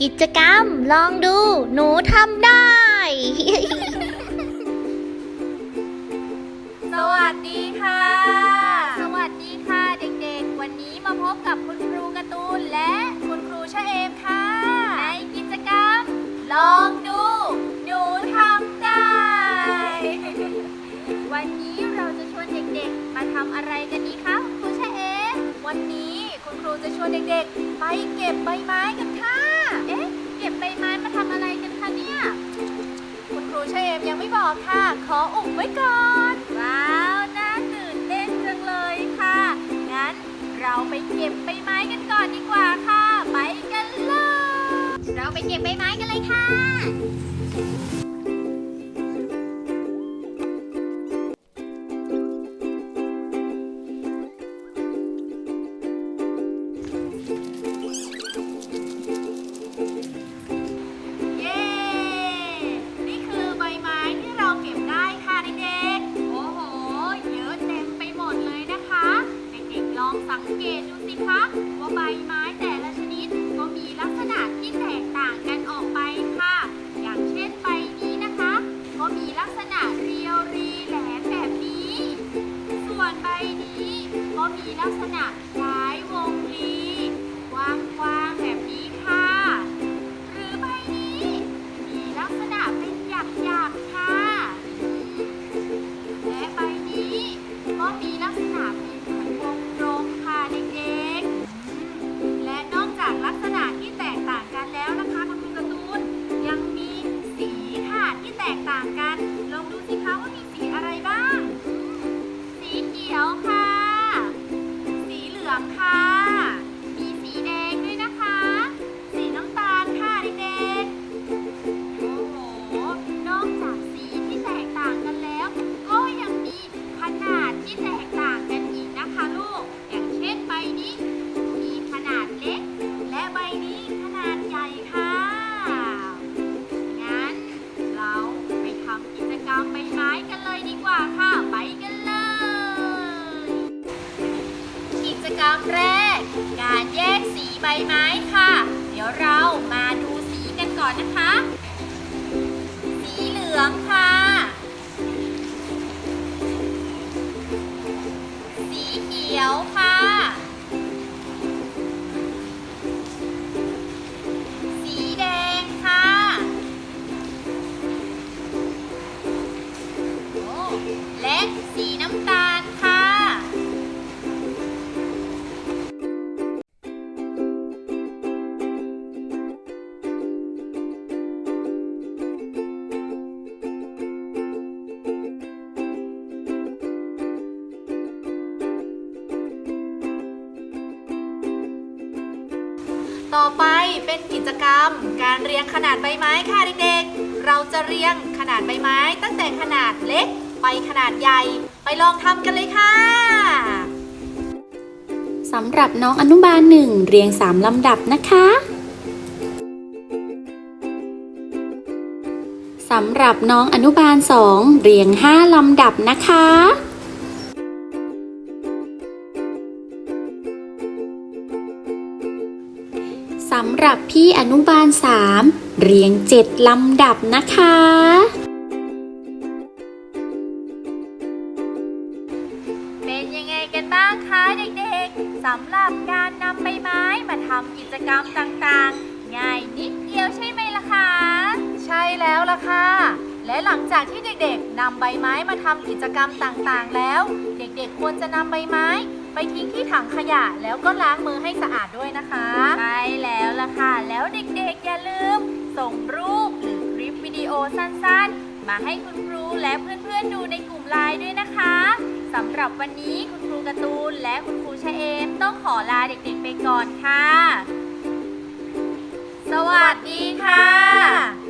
กิจกรรมลองดู หนูทำได้ สวัสดีค่ะ สวัสดีค่ะเด็กๆ วันนี้มาพบกับคุณครูการ์ตูนและคุณครูชะเอมค่ะ ในกิจกรรม ลองดู หนูทำได้ วันนี้เราจะชวนเด็กๆ มาทำอะไรกันดีคะคุณครูชะเอม วันนี้คุณครูจะชวนเด็กๆ ไปเก็บใบไม้กันค่ะ เชมยังไม่บอกค่ะ ขออุบไว้ก่อน ว้าว น่าตื่นเต้นจังเลยค่ะ งั้นเราไปเก็บใบไม้กันก่อนดีกว่าค่ะ ไปกันเลย เราไปเก็บใบไม้กัน สังเกตดูสิคะว่าใบไม้ ดีกว่าค่ะ ไปกันเลย กิจกรรมแรก การแยกสีใบไม้ค่ะ เดี๋ยวเรามาดูสีกันก่อนนะคะ สีเหลืองค่ะ สีเขียวค่ะ ต่อไปเป็นกิจกรรม การเรียงขนาดใบไม้ค่ะเด็กๆ เราจะเรียงขนาดใบไม้ ตั้งแต่ขนาดเล็กไปขนาดใหญ่ ไปลองทำกันเลยค่ะสำหรับน้องอนุบาลหนึ่งเรียง3ลำดับนะคะสำหรับน้องอนุบาล2เรียง5ลำดับนะคะ สำหรับพี่อนุบาล 3 เรียง 7 ลำดับนะคะ เป็นยังไงกันบ้างคะเด็กๆสำหรับการนำใบไม้มาทำกิจกรรมต่างๆ ง่ายนิดเดียวใช่ไหมล่ะคะ ใช่แล้วล่ะค่ะ และหลังจากที่เด็กๆนำใบไม้มาทำกิจกรรมต่างๆ แล้ว เด็กๆควรจะนำใบไม้ ไปทิ้งที่ถังขยะแล้วก็ล้างมือให้สะอาดด้วยนะคะ ใช่แล้วล่ะค่ะ แล้วเด็กๆ อย่าลืม ส่งรูปหรือคลิปวิดีโอสั้นๆ มาให้คุณครูและเพื่อนๆดูในกลุ่มไลน์ด้วยนะคะสำหรับวันนี้คุณครูการ์ตูนและคุณครูชเอมต้องขอลาเด็กๆไปก่อนค่ะ สวัสดีค่ะ